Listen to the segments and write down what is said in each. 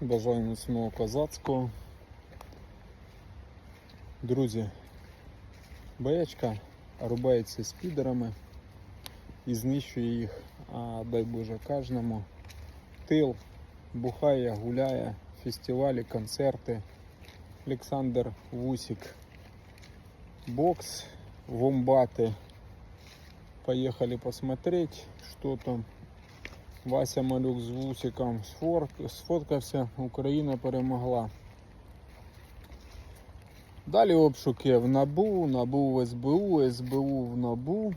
Бажаю міцного козацького. Друзі, боячка рубається спідерами і знищує їх, а дай Боже кожному. Тил бухає, гуляє, фестивалі, концерти. Олександр Вусик. Бокс, вомбаты. Поехали посмотреть, что там. Вася Малюк з Вусиком сфоткався, Україна перемогла. Далі обшуки в НАБУ, НАБУ в СБУ, СБУ в НАБУ.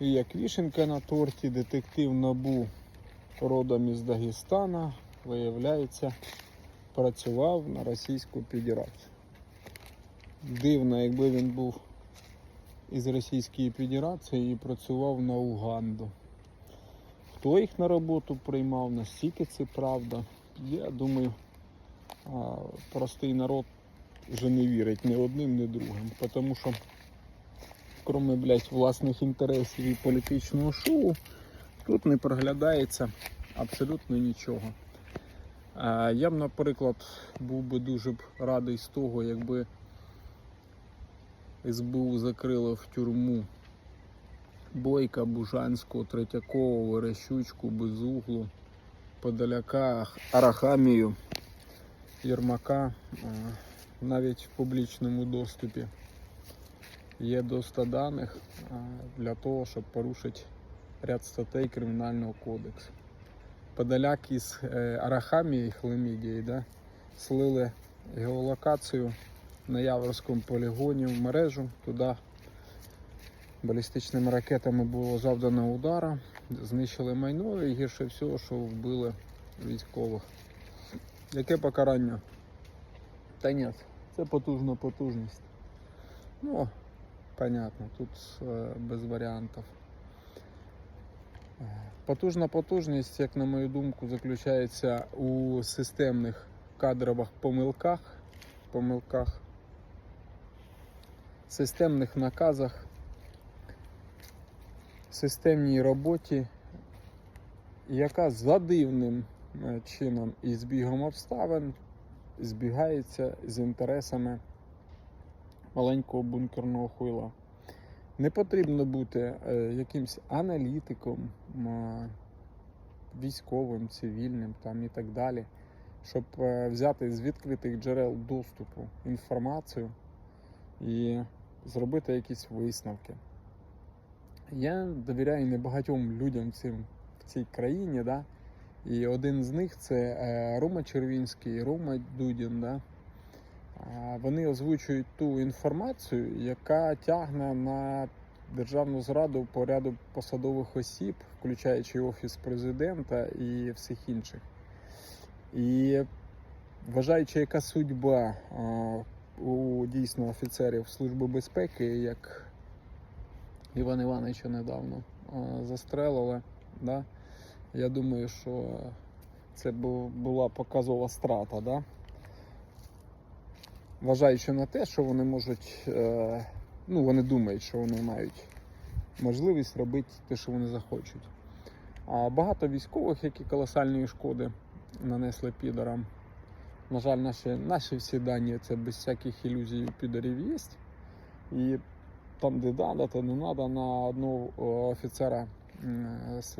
І як вішенка на торті, детектив НАБУ родом із Дагестана, виявляється, працював на Російську Федерацію. Дивно, якби він був із Російської Федерації і працював на Уганду. Хто їх на роботу приймав, настільки це правда. Я думаю, простий народ вже не вірить ні одним, ні другим. Тому що, крім блядь, власних інтересів і політичного шоу, тут не проглядається абсолютно нічого. Я б, наприклад, був би дуже б радий з того, якби СБУ закрило в тюрму Бойка, Бужанського, Третьякова, Верещучку, Безуглу, Подоляка, Арахамію, Єрмака навіть в публічному доступі. Є доста даних для того, щоб порушити ряд статей Кримінального кодексу. Подоляк із е, Арахамії, Хлемідії, да, слили геолокацію на Яворському полігоні в мережу туди балістичними ракетами було завдано удара, знищили майно і гірше всього, що вбили військових. Яке покарання? Та ні, це потужна потужність. Ну, понятно, тут е, без варіантів. Потужна потужність, як на мою думку, заключається у системних кадрових помилках, помилках, системних наказах, системній роботі, яка за дивним е, чином і збігом обставин збігається з інтересами маленького бункерного хуйла. Не потрібно бути е, якимсь аналітиком, військовим, цивільним там і так далі, щоб е, взяти з відкритих джерел доступу інформацію і зробити якісь висновки. Я довіряю небагатьом людям цим, в цій країні, да? і один з них це е, Рома Червінський, Рома Дудін. Да? Вони озвучують ту інформацію, яка тягне на державну зраду по ряду посадових осіб, включаючи Офіс президента і всіх інших. І вважаючи, яка судьба у дійсно офіцерів Служби безпеки, як Івана Івановича недавно застрелили. Да? Я думаю, що це була показова страта. Да? Вважаючи на те, що вони можуть, е, ну вони думають, що вони мають можливість робити те, що вони захочуть. А багато військових, які колосальної шкоди нанесли підарам. На жаль, наші, наші всі дані це без всяких ілюзій у підарів є. І там, де треба, то не треба. На одного офіцера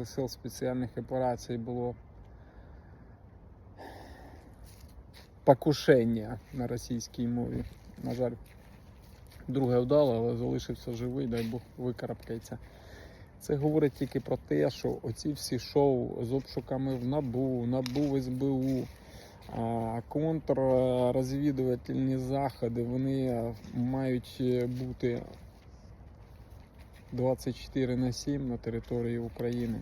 сил спеціальних операцій було покушення на російській мові. На жаль, друге вдало, але залишився живий, дай Бог викарабкається. Це говорить тільки про те, що оці всі шоу з обшуками в НАБУ, НАБУ СБУ, контррозвідувальні заходи, вони мають бути 24 на 7 на території України.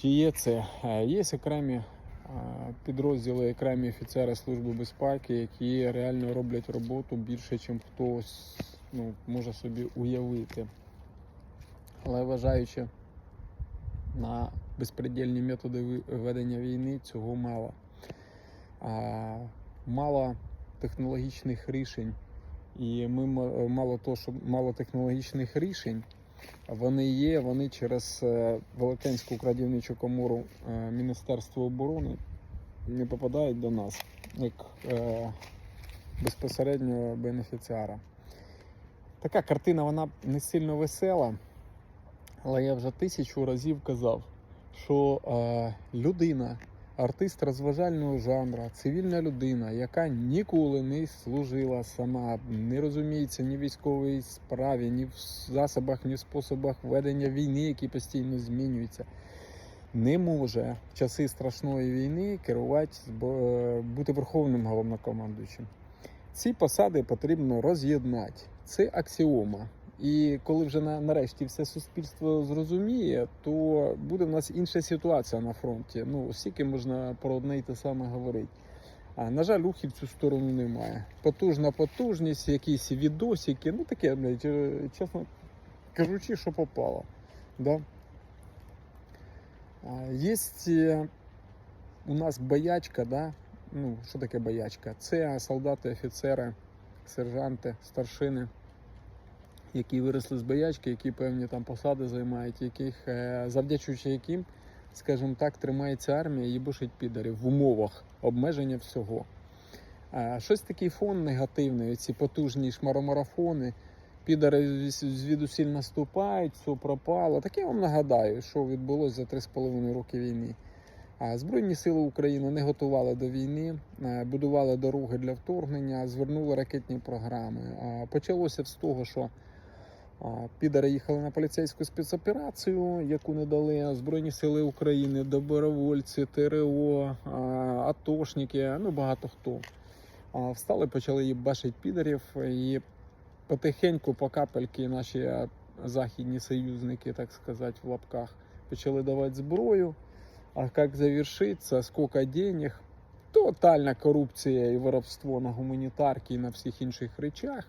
Чи є це? Е, Є окремі е, підрозділи, окремі офіцери Служби безпеки, які реально роблять роботу більше, ніж хтось ну, може собі уявити. Але вважаючи на безпредельні методи ведення війни, цього мало. Мало технологічних рішень. І ми мало того, що мало технологічних рішень, Вони є, вони через е, Велетенську крадівничу комору е, Міністерства оборони не попадають до нас як е, безпосереднього бенефіціара. Така картина вона не сильно весела, але я вже тисячу разів казав, що е, людина, артист розважального жанру, цивільна людина, яка ніколи не служила сама, не розуміється ні в військовій справі, ні в засобах, ні в способах ведення війни, які постійно змінюються. Не може в часи страшної війни керувати, бути верховним головнокомандуючим. Ці посади потрібно роз'єднати. Це аксіома. І коли вже на, нарешті все суспільство зрозуміє, то буде в нас інша ситуація на фронті. Ну, скільки можна про одне й те саме говорити. А на жаль, рухів цю сторону немає. Потужна потужність, якісь відосики, ну таке, блядь, е, чесно кажучи, що попало. Да? Є у нас боячка, да? ну, що таке боячка? Це солдати, офіцери, сержанти, старшини, які виросли з боячки, які певні там посади займають, яких, е, завдячуючи яким, скажімо так, тримається армія і їбушить підарів в умовах обмеження всього. Е, Щось такий фон негативний, ці потужні шмаромарафони, підари звідусіль наступають, все пропало. Так я вам нагадаю, що відбулося за 3,5 роки війни. Збройні сили України не готували до війни, е, будували дороги для вторгнення, звернули ракетні програми. Почалося з того, що підари їхали на поліцейську спецоперацію, яку не дали Збройні сили України, добровольці, ТРО, атошники, ну багато хто. Встали, почали їбашити підарів і потихеньку, по капельки наші західні союзники, так сказати, в лапках, почали давати зброю. А как завершиться, сколько денег, тотальна корупція і воровство на гуманітарки і на всіх інших речах,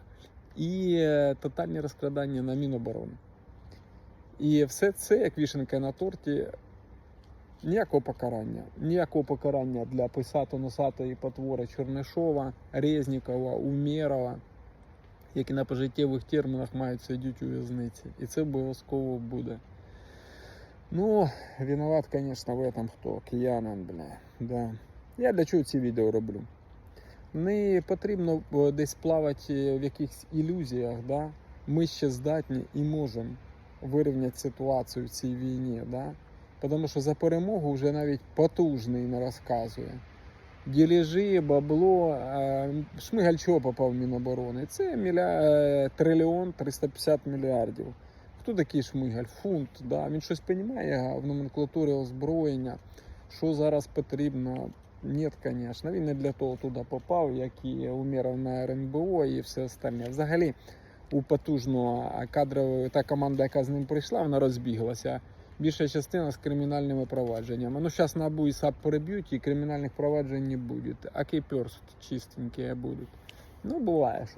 і е, тотальне розкрадання на Міноборони. І все це, як вішенка на торті, ніякого покарання. Ніякого покарання для писато-носатої потвори Чернишова, Резнікова, Умєрова, які на пожиттєвих термінах мають сидіти у в'язниці. І це обов'язково буде. Ну, виноват, конечно, в этом хто? Киянин, бля. Да. Я для чого ці відео роблю? Не потрібно е, десь плавати в якихось ілюзіях, да? Ми ще здатні і можемо вирівняти ситуацію в цій війні, да? Тому що за перемогу вже навіть потужний не розказує. Ділежі, бабло, е, Шмигаль чого попав в Міноборони? Це міля... е, трильйон 350 мільярдів. Хто такий шмигаль? Фунт, да? він щось розуміє в номенклатурі озброєння, що зараз потрібно. Ні, звісно, він не для того туди попав, як і умірав на РНБО і все остальне. Взагалі, у потужного кадрову та команда, яка з ним прийшла, вона розбіглася. Більша частина з кримінальними провадженнями. Ну, зараз НАБУ і САП переб'ють, і кримінальних проваджень не буде. А кейперс чистенькі будуть. Ну, буває, що